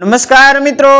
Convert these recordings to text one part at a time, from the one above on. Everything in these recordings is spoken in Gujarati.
નમસ્કાર મિત્રો.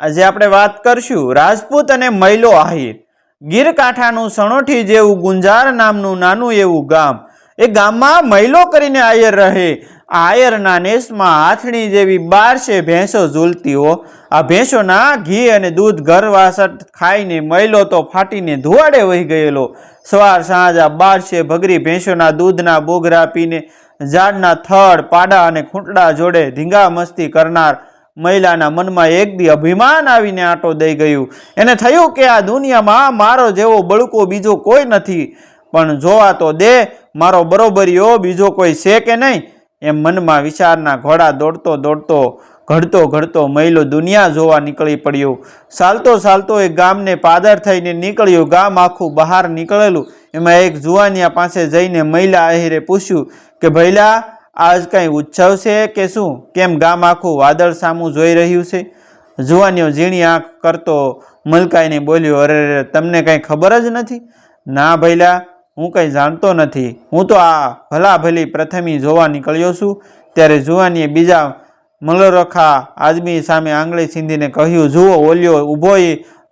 આજે આપણે વાત કરશું રાજપૂત અને મહિલો આહિર. ગીર કાંઠાનું સણોઠી જેવું ગુંજાર નામનું નાનું એવું ગામ. એ ગામમાં મહિલો કરીને આયર રહે. આ આયરના નેસમાં હાથણી જેવી બારસે ભેંસો ઝૂલતી હો. આ ભેંસોના ઘી અને દૂધ ઘરવાસટ ખાઈને મહિલો તો ફાટીને ધુવાડે વહી ગયેલો. સવાર સાંજ આ બારસે ભગરી ભેંસોના દૂધના બોગરા પીને ઝાડના થડ, પાડા અને ખૂંટડા જોડે ધીંગા મસ્તી કરનાર મહિલાના મનમાં એક દી અભિમાન આવીને આટો દઈ ગયું. એને થયું કે આ દુનિયામાં મારો જેવો બળકો બીજો કોઈ નથી. પણ જોવા તો દે, મારો બરોબરીઓ બીજો કોઈ છે કે નહીં? એમ મનમાં વિચારના ઘોડા દોડતો દોડતો, ઘડતો ઘડતો મહિલો દુનિયા જોવા નીકળી પડ્યો. ચાલતો ચાલતો એ ગામને પાદર થઈને નીકળ્યો. ગામ આખું બહાર નીકળેલું. એમાં એક જુવાનિયા પાસે જઈને મહિલા આહિરે પૂછ્યું કે, ભૈલા આજ કંઈ ઉત્સવ છે કે શું? કેમ ગામ આખું વાદળ સામું જોઈ રહ્યું છે? જુવાનીઓ ઝીણી આંખ કરતો મલકાઈને બોલ્યો, અરે તમને કંઈ ખબર જ નથી? ના ભૈલા હું કંઈ જાણતો નથી. હું તો આ ભલા ભલી પ્રથમી જોવા નીકળ્યો છું. ત્યારે જુવાનીએ બીજા મલરખા આદમી સામે આંગળી સીંધીને કહ્યું, જુઓ, ઓલ્યો ઊભો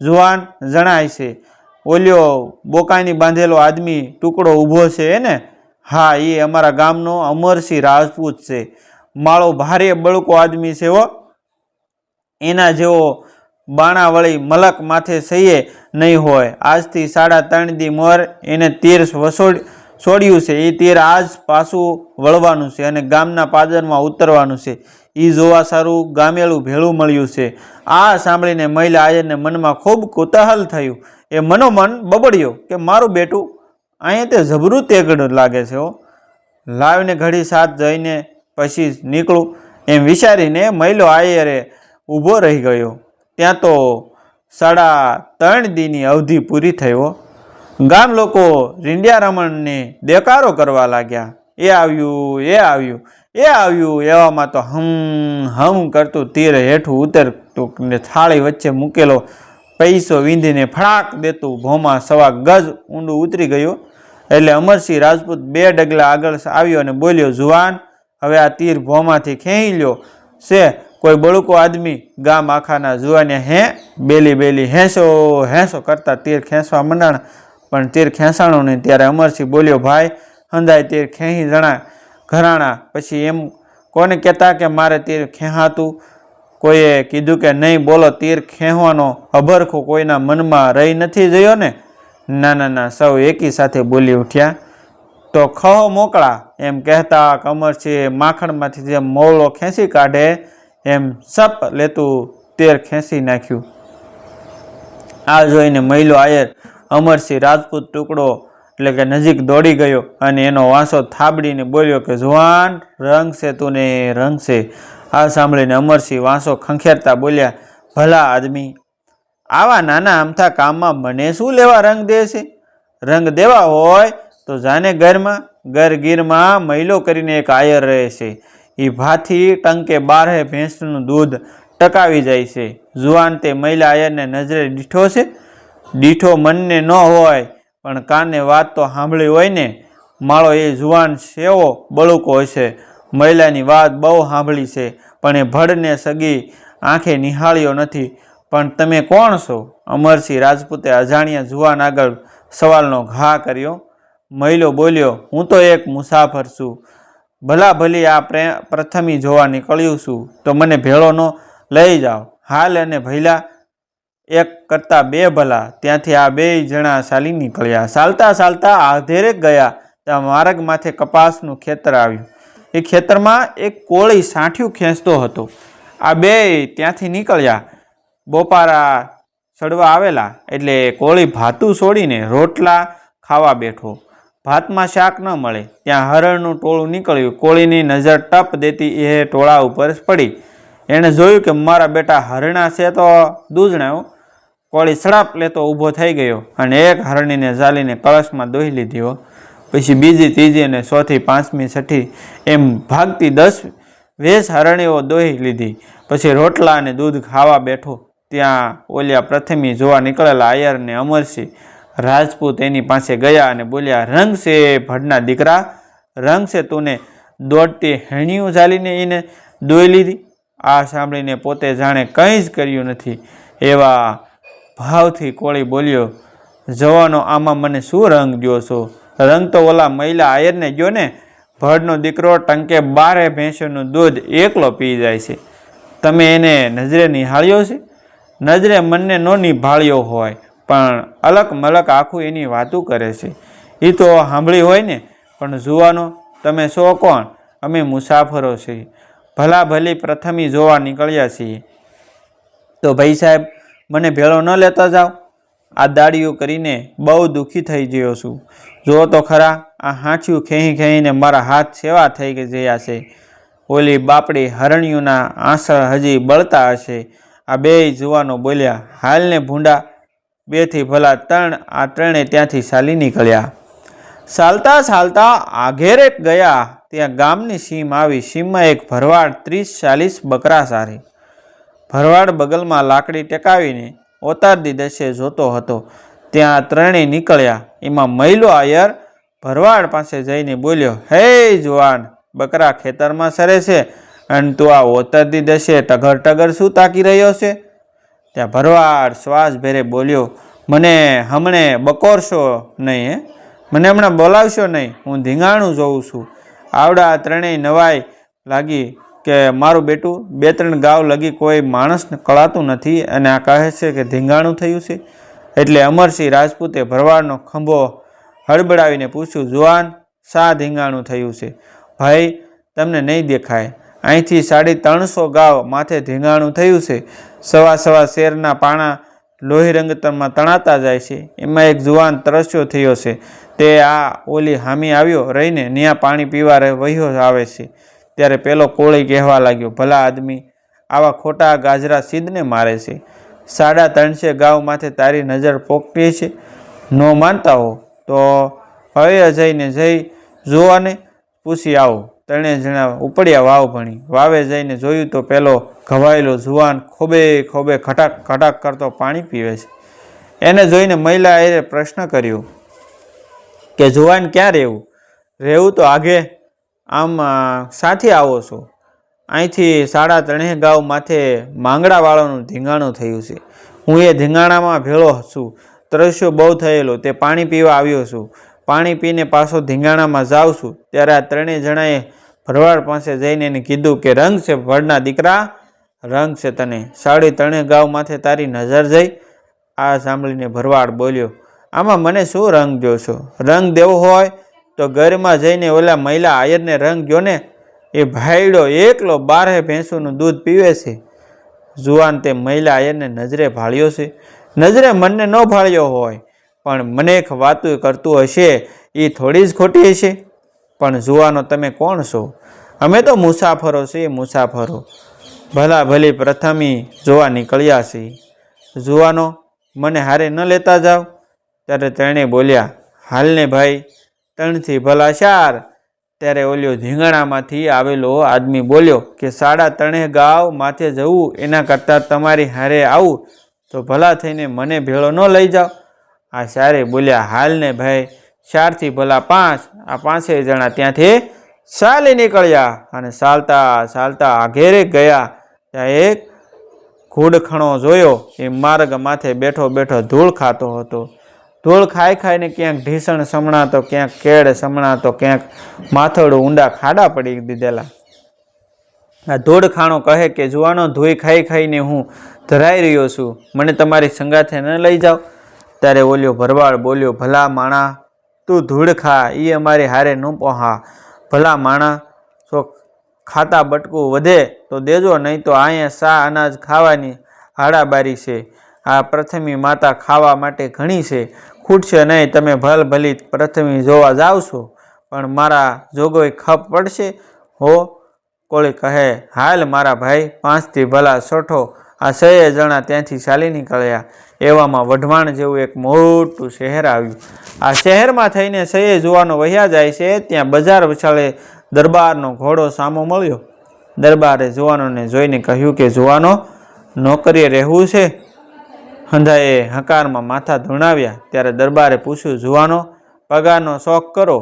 જુવાન જણાય છે. ઓલ્યો બોકાની બાંધેલો આદમી ટુકડો ઊભો છે એને હા, એ અમારા ગામનો અમરસિંહ રાજપૂત છે. માળો ભારે બળકો આદમી છે હો. એના જેવો બાણાવળી મલક માથે સહીએ નહીં હોય. આજથી સાડા ત્રણ દી મર એને તીર વસોડ છોડ્યું છે. એ તીર આજ પાછું વળવાનું છે અને ગામના પાદરમાં ઉતરવાનું છે. એ જોવા સારું ગામેલું ભેળું મળ્યું છે. આ સાંભળીને મહિલા આયરને મનમાં ખૂબ કુતહલ થયું. એ મનોમન બબડ્યો કે મારું બેટું અહીંયા તે જબરું તેગડ લાગે છે હો. લાવીને ઘડી સાથ જઈને પછી નીકળું. એમ વિચારીને મહિલો આયરે ઊભો રહી ગયો. ત્યાં તો સાડા ત્રણ દીની અવધિ પૂરી થયો ગામ લોકો રીંડિયા રમણને દેકારો કરવા લાગ્યા. એ આવ્યું એ આવ્યું એ આવ્યું એવામાં તો હમ હમ કરતું તીર હેઠું ઉતરતું ને થાળી વચ્ચે મૂકેલો પૈસો વીંધીને ફળાક દેતું ભોમાં સવા ગજ ઊંડું ઉતરી ગયું. એટલે અમરસિંહ રાજપૂત બે ડગલા આગળ આવ્યો અને બોલ્યો, જુવાન, હવે આ તીર ભોમાંથી ખેંચી લ્યો. છે કોઈ બળુકો આદમી ગામ આખાના જુવાને હે? બેલી બેલી હેંસો હેંસો કરતા તીર ખેંચવા મંડાણ. પણ તીર ખેંચાણું નહીં. ત્યારે અમરસિંહ બોલ્યો, ભાઈ, હંધાય તીર ખેંચી જણા ઘરાણા, પછી એમ કોને કહેતા કે મારે તીર ખેંચાતું કોઈએ કીધું કે નહીં, બોલો, તીર ખેંચવાનો અભરખો કોઈના મનમાં રહી નથી જયો ને? ના ના ના, સૌ એકી સાથે બોલી ઉઠ્યા. તો ખહો મોકળા, એમ કહેતા કમરસિંહ માખણમાંથી જેમ મોલો ખેંચી કાઢે, એમ સપ લેતું તેર ખેંચી નાખ્યું. આ જોઈને મહિલો આયર, અમરસિંહ રાજપૂત ટુકડો એટલે કે નજીક દોડી ગયો અને એનો વાંસો થાબડીને બોલ્યો કે, જુવાન રંગ છે તું ને રંગ છે આ સાંભળીને અમરસિંહ વાંસો ખંખેરતા બોલ્યા, ભલા આદમી, આવા નાના આમથા કામમાં મને શું લેવા રંગ દે છે? રંગ દેવા હોય તો જાને ઘરમાં ઘર ગીરમાં મહિલો કરીને એક આયર રહે છે. એ ભાથી ટંકે બારહે ભેંસનું દૂધ ટકાવી જાય છે. જુવાન તે મહિલા આયરને નજરે દીઠો છે? દીઠો મનને ન હોય, પણ કાને વાત તો સાંભળી હોય ને? માળો એ જુવાન સેવો બળુકો હશે. મહિલાની વાત બહુ સાંભળી છે. પણ એ ભડને સગી આંખે નિહાળ્યો નથી. પણ તમે કોણ છો? અમરસિંહ રાજપૂતે અજાણ્યા જુવાન આગળ સવાલનો ઘા કર્યો. મહિલો બોલ્યો, હું તો એક મુસાફર છું. ભલા ભલી આ પ્રે, પ્રથમી જોવા નીકળ્યું છું, તો મને ભેળોનો લઈ જાઓ. હાલ અને ભૈલા એક કરતાં બે ભલા. ત્યાંથી આ બે જણા ચાલી નીકળ્યા. ચાલતા ચાલતા આધેરે ગયા. ત્યાં માર્ગ માથે કપાસનું ખેતર આવ્યું. એ ખેતરમાં એક કોળી સાંઠિયું ખેંચતો હતો. આ બે ત્યાંથી નીકળ્યા. બોપારા ચડવા આવેલા, એટલે કોળી ભાતું છોડીને રોટલા ખાવા બેઠો. ભાતમાં શાક ન મળે. ત્યાં હરણનું ટોળું નીકળ્યું. કોળીની નજર ટપ દેતી એ ટોળા ઉપર પડી. એણે જોયું કે મારા બેટા હરણા છે તો દૂધણાયો કોળી સડાપ લેતો ઊભો થઈ ગયો અને એક હરણીને ઝાલીને કળશમાં દોહી લીધી હો. પછી બીજી, ત્રીજી અને ચોથી, પાંચમી, છઠ્ઠી, એમ ભાગતી દસ વેશ હરણીઓ દોહી લીધી. પછી રોટલા અને દૂધ ખાવા બેઠો. ત્યાં ઓલિયા પ્રથમી જોવા નીકળેલા આયર ને અમરસિંહ રાજપૂત એની પાસે ગયા અને બોલ્યા, રંગ છે ભડના દીકરા, રંગ છે તુને દોડતી હેણીઓ ચાલીને એને દોઈ લીધી. આ સાંભળીને પોતે જાણે કંઈ જ કર્યું નથી. એવા ભાવથી કોળી બોલ્યો, જવાનો આમાં મને શું રંગ દ્યો છો? રંગ તો ઓલા મહિલા આયરને ગયો ને ભડનો દીકરો ટંકે બારે ભેંસોનું દૂધ એકલો પી જાય છે. તમે એને નજરે નિહાળ્યો છે? નજરે મનને નો નિભાળ્યો હોય, પણ અલક મલક આખું એની વાતું કરે છે. એ તો સાંભળી હોય ને, પણ જુવાનો, તમે શો કોણ? અમે મુસાફરો છીએ ભલા ભલી પ્રથમી જોવા નીકળ્યા છીએ. તો ભાઈ સાહેબ, મને ભેળો ન લેતા જાઓ. આ દાડીઓ કરીને બહુ દુઃખી થઈ ગયો છું. જુઓ તો ખરા, આ હાંચિયું ખેહી ખેહીને મારા હાથ સેવા થઈ ગયા છે. ઓલી બાપડી હરણિયુના આંસળ હજી બળતા હશે. આ બેય જુવાનો બોલ્યા, હાલને ભૂંડા. બેથી ભલા ત્રણ, આ ત્રણે ત્યાંથી ચાલી નીકળ્યા. ચાલતા ચાલતા આઘેરે ગયા. ત્યાં ગામની સીમ આવી, સીમમાં એક ભરવાડ ત્રીસ ચાલીસ બકરા સારી. ભરવાડ બગલમાં લાકડી ટેકાવીને ઓતારદી દશે જોતો હતો. ત્યાં ત્રણેય નીકળ્યા. એમાં મહિલો આયર ભરવાડ પાસે જઈને બોલ્યો, હે જુવાન, બકરા ખેતરમાં સરે છે અને તું આ ઓતરદી દશે ટગર ટગર શું તાકી રહ્યો છે? ત્યાં ભરવાડ શ્વાસ ભેરે બોલ્યો, મને હમણે બકોરશો નહીં, હે? મને હમણાં બોલાવશો નહીં. હું ધીંગાણું જોઉં છું. આવડા ત્રણેય નવાઈ લાગી કે મારું બેટું બે ત્રણ ગાવ લગી કોઈ માણસ કળાતું નથી અને આ કહે છે કે ધીંગાણું થયું છે. એટલે અમરસિંહ રાજપૂતે ભરવાડનો ખંભો હડબડાવીને પૂછ્યું, જુવાન, શા ધીંગાણું થયું છે? ભાઈ, તમને નહીં દેખાય. અહીંથી સાડી ત્રણસો ગાવ માથે ધીંગાણું થયું છે. સવા સવા શેરના પાણા લોહી રંગતરમાં તણાતા જાય છે. એમાં એક જુવાન તરસ્યો થયો છે. તે આ ઓલી હામી આવ્યો રહીને ત્યાં પાણી પીવા રહે- વહ્યો આવે છે. ત્યારે પેલો કોળી કહેવા લાગ્યો, ભલા આદમી, આવા ખોટા ગાજરા સિદ્ધને મારે છે. સાડા ત્રણસે ગાઉ માથે તારી નજર પોકટી છે. ન માનતા હો, તો હવે અજયને જઈ જોવાને પૂછી આવો. ત્રણે જણા ઉપડ્યા વાવ ભણી વાવે જઈને જોયું તો પેલો ઘવાયેલો જુવાન ખોબે ખોબે ખટાક ખટાક કરતો પાણી પીવે છે. એને જોઈને મહિલાએ પ્રશ્ન કર્યો કે, જુવાન ક્યાં રહેવું? રહેવું તો આગે આમ સાથે આવો છો. અહીંથી સાડા ત્રણેય ગાવ માથે માંગડાવાળાનું ધીંગાણું થયું છે. હું એ ધીંગાણામાં ભેળો છું. તરસ્યો બહુ થયેલો. તે પાણી પીવા આવ્યો છું. પાણી પીને પાછો ધીંગાણામાં જાઉં છું. ત્યારે આ ત્રણેય જણાએ ભરવાડ પાસે જઈને એને કીધું કે, રંગ છે ભરના દીકરા, રંગ છે તને. સાડી ત્રણેય ગાવ માથે તારી નજર જઈ. આ સાંભળીને ભરવાડ બોલ્યો, આમાં મને શું રંગ જોશો રંગ દેવો હોય તો ઘરમાં જઈને ઓલા મહિલા આયરને રંગ ગયો ને, એ ભાઈડો એકલો બારે ભેંસુનું દૂધ પીવે છે. જુવાન તે મહિલા આયરને નજરે ભાળ્યો છે. નજરે મનને ન ભાળ્યો હોય, પણ મને એક વાતું કરતું હશે, એ થોડી જ ખોટી હશે. પણ જુવાનો તમે કોણ છો? અમે તો મુસાફરો છીએ, મુસાફરો. ભલા ભલી પ્રથમી જોવા નીકળ્યા છીએ જુવાનો, મને હારે ન લેતા જાઓ ત્યારે તેણે બોલ્યા હાલને ભાઈ ત્રણથી ભલા ચાર. ત્યારે ઓલ્યો ધીંગાણામાંથી આવેલો આદમી બોલ્યો કે, સાડા ત્રણે ગાવ માથે જવું, એના કરતાં તમારી હારે આવું. તો ભલા થઈને મને ભેળો ન લઈ જાઓ. આ સારે બોલ્યા હાલ ને ભાઈ, ચારથી ભલા પાંચ. આ પાંચેય જણા ત્યાંથી ચાલી નીકળ્યા અને ચાલતા ચાલતા આઘેરે ગયા. ત્યાં એક ઘૂડખણો જોયો. એ માર્ગ માથે બેઠો બેઠો ધૂળ ખાતો હતો. ધૂળ ખાઈ ખાઈને ક્યાંક ઢીસણ સમણાતો, ક્યાંક કેળ સમણાતો, ક્યાંક માથડું ઊંડા ખાડા પડી દીધેલા. આ ધૂળ ખાણો કહે કે જુવાનો ધોઈ ખાઈ ખાઈને હું ધરાઈ રહ્યો છું. મને તમારી સંગાથે ન લઈ જાઓ. ત્યારે ઓલ્યો ભરવાડ બોલ્યો, ભલા માણા, તું ધૂળ ખા. એ અમારી હારે ન પહોંચા ભલા માણા તો ખાતા બટકું વધે તો દેજો, નહીં તો અહીંયા સા અનાજ ખાવાની હાડાબારી છે. આ પ્રથમી માતા ખાવા માટે ઘણી છે. ખૂટશે નહીં, તમે ભલ ભલી પ્રથમી જોવા જાવ છો. પણ મારા જોગોય ખપ પડશે? હો, કોળી કહે, હાલ મારા ભાઈ, પાંચથી ભલા સોઠો. આ સહે જણા ત્યાંથી ચાલી નીકળ્યા. એવામાં વઢવાણ જેવું એક મોટું શહેર આવ્યું. આ શહેરમાં થઈને સહે જોવાનો વહ્યા જાય છે, ત્યાં બજાર વિશાળે દરબારનો ઘોડો સામો મળ્યો. દરબારે જુવાનોને જોઈને કહ્યું કે, જુવાનો, નોકરીએ રહેવું છે? હંધાએ હકારમાં માથા ધૂણાવ્યા. ત્યારે દરબારે પૂછ્યું, જુવાનો, પગારનો શોખ કરો.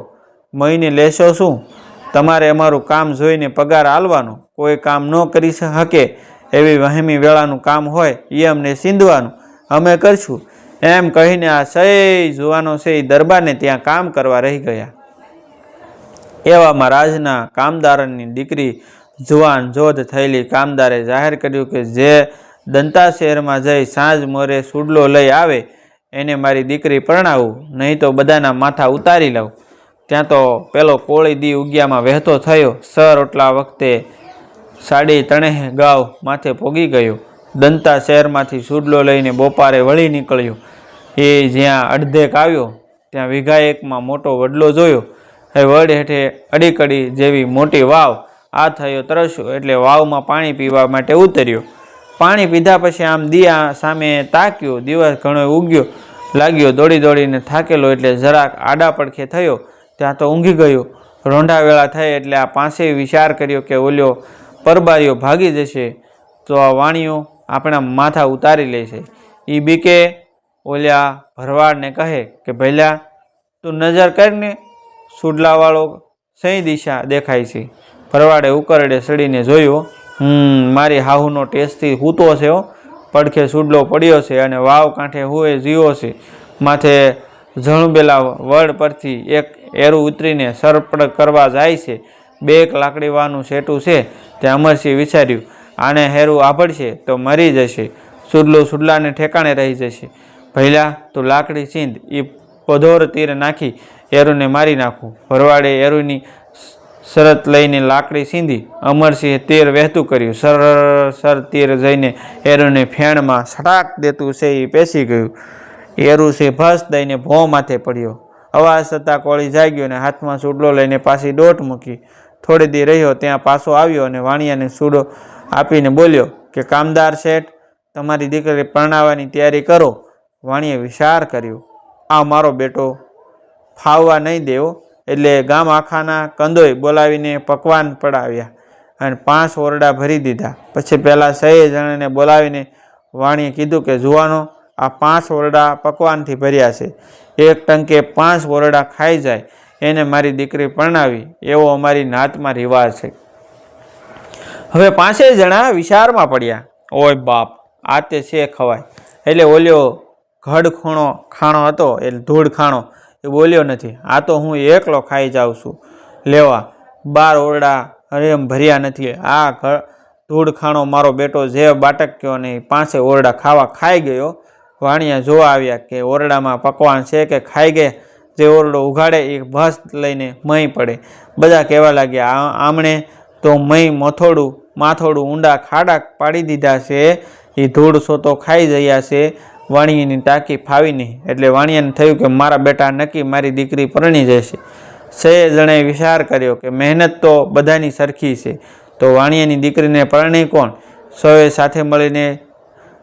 મહિને લેશો શું? તમારે અમારું કામ જોઈને પગાર આલવાનો. કોઈ કામ ન કરી શકે એવી વહેમી વેળાનું કામ હોય એ અમને સીંધવાનું અમે કરશું. એમ કહીને આ સહી જુવાનો છે એ દરબારને ત્યાં કામ કરવા રહી ગયા. એવામાં રાજના કામદારની દીકરી જુવાન જોધ થયેલી કામદારે જાહેર કર્યું કે, જે દંતા શહેરમાં જઈ સાંજ મોરે સુડલો લઈ આવે, એને મારી દીકરી પરણાવું, નહીં તો બધાના માથા ઉતારી લઉં. ત્યાં તો પેલો કોળી દી ઉગ્યામાં વહેતો થયો, સર ઓટલા વખતે સાડી તણેહ ગાવ માથે પોગી ગયો. દંતા શહેરમાંથી સુડલો લઈને બોપારે વળી નીકળ્યો. એ જ્યાં અડધેક આવ્યો, ત્યાં વીઘા એકમાં મોટો વડલો જોયો. એ વડ હેઠે અડીકડી જેવી મોટી વાવ, આ થયો તરસ્યો એટલે વાવમાં પાણી પીવા માટે ઉતર્યો. પાણી પીધા પછી આમ દિયા સામે તાક્યો, દિવસ ઘણો ઉગ્યો, લાગ્યો, દોડી દોડીને થાકેલો એટલે જરાક આડા પડખે થયો, ત્યાં તો ઊંઘી ગયો. રોંઢા વેળા થઈ એટલે આ પાસે વિચાર કર્યો કે ઓલ્યો પરબારીઓ ભાગી જશે, તો આ વાણીઓ આપણા માથા ઉતારી લેશે. એ બીકે ઓલ્યા ભરવાડને કહે કે, ભૈલા, તું નજર કરીને સુડલાવાળો સહી દિશા દેખાય છે. ભરવાડે ઉકરડે સડીને જોયું હમ, મારી હાહુનો ટેસ્ટથી હૂતો છે હો. પડખે સુડલો પડ્યો છે અને વાવ કાંઠે હુએ જીવો છે. માથે ઝણબેલા વડ પરથી એક એરું ઉતરીને સરપડ કરવા જાય છે. બે એક લાકડીવાનું સેટું છે, તે અમરસિંહ વિચાર્યું, આને હેરું આભડશે તો મરી જશે. સુડલું સુડલાને ઠેકાણે રહી જશે. ભૈલા તું લાકડી ચીંધ એ પધોર તીર નાખી, એરુને મારી નાખું. ભરવાડે એરુની શરત લઈને લાકડી સીંધી. અમરસિંહે તીર વહેતું કર્યું. સર સર તીર જઈને એરુને ફેણમાં સટાક દેતું છે એ પેસી ગયું. એરુ છે ભસ દઈને ભો માથે પડ્યો. અવાજ થતાં કોળી જાગ્યો અને હાથમાં સુડલો લઈને પાછી દોટ મૂકી. થોડી દી રહ્યો ત્યાં પાછો આવ્યો અને વાણિયાને સુડો આપીને બોલ્યો કે, કામદાર શેઠ, તમારી દીકરી પરણાવવાની તૈયારી કરો. વાણીએ વિચાર કર્યો, આ મારો બેટો ફાવવા નહીં દેવો. એટલે ગામ આખાના કંદોય બોલાવીને પકવાન પડાવ્યા અને પાંચ ઓરડા ભરી દીધા. પછી પહેલાં સહી જણાને બોલાવીને વાણીએ કીધું કે, જુવાનો, આ પાંચ ઓરડા પકવાનથી ભર્યા છે. એક ટંકે પાંચ ઓરડા ખાઈ જાય. એને મારી દીકરી પરણાવી. એવો અમારી નાતમાં રિવાજ છે. હવે પાંચેય જણા વિચારમાં પડ્યા. ઓય બાપ, આ તે છે ખવાય. એટલે ઓલ્યો ઘડ ખૂણો ખાણો હતો, એટલે ધૂળ ખાણો એ બોલ્યો નથી. આ તો હું એકલો ખાઈ જાઉં છું. લેવા, બાર ઓરડા અરે ભર્યા નથી. આ ઘર, ધૂળખાણો મારો બેટો જે બાટક્યો ને પાંચે ઓરડા ખાવા ખાઈ ગયો. વાણિયા જોવા આવ્યા કે ઓરડામાં પકવાન છે કે ખાઈ ગયા જે ઓરડો ઉઘાડે એ ભસ લઈને મહી પડે. બધા કહેવા લાગ્યા આમણે તો મહી મથોડું, માથોડું ઊંડા ખાડા પાડી દીધા છે. એ ધૂળ સોતો ખાઈ જયા છે. વાણિયાની ટાંકી ફાવી નહીં એટલે વાણિયાને થયું કે મારા બેટા નક્કી મારી દીકરી પરણી જશે. સે જણે વિચાર કર્યો કે મહેનત તો બધાની સરખી છે, તો વાણિયાની દીકરીને પરણી કોણ? સૌએ સાથે મળીને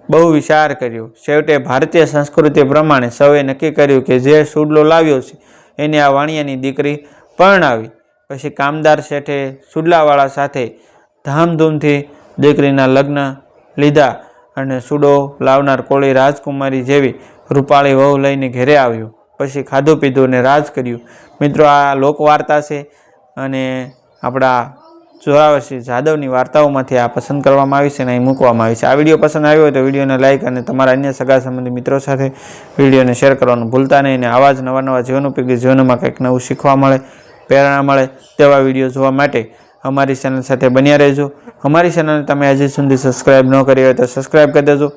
બહુ વિચાર કર્યો. છેવટે ભારતીય સંસ્કૃતિ પ્રમાણે સૌએ નક્કી કર્યું કે જે સુડલો લાવ્યો છે, એને આ વાણિયાની દીકરી પરણાવી. પછી કામદાર શેઠે સુડલાવાળા સાથે ધામધૂમથી દીકરીના લગ્ન લીધા. અને સુડો લાવનાર કોળી રાજકુમારી જેવી રૂપાળી વહુ લઈને ઘેરે આવ્યો. પછી ખાધું પીધું અને રાજ કર્યું. મિત્રો, આ લોકવાર્તા છે અને આપણા જોરાવરસિંહ જાદવની વાર્તાઓમાંથી આ પસંદ કરવામાં આવી છે અને અહીં મૂકવામાં આવી છે. આ વીડિયો પસંદ આવ્યો હોય તો વિડીયોને લાઇક અને તમારા અન્ય સગા સંબંધી મિત્રો સાથે વિડીયોને શેર કરવાનું ભૂલતા નહીં અને આવા જ નવા નવા જીવન ઉપયોગી જીવનમાં કંઈક નવું શીખવા મળે, પ્રેરણા મળે તેવા વીડિયો જોવા માટે અમારી ચેનલ સાથે બન્યા રહેજો. અમારી ચેનલને તમે હજી સુધી સબસ્ક્રાઈબ ન કરી હોય તો સબસ્ક્રાઈબ કરી દેજો.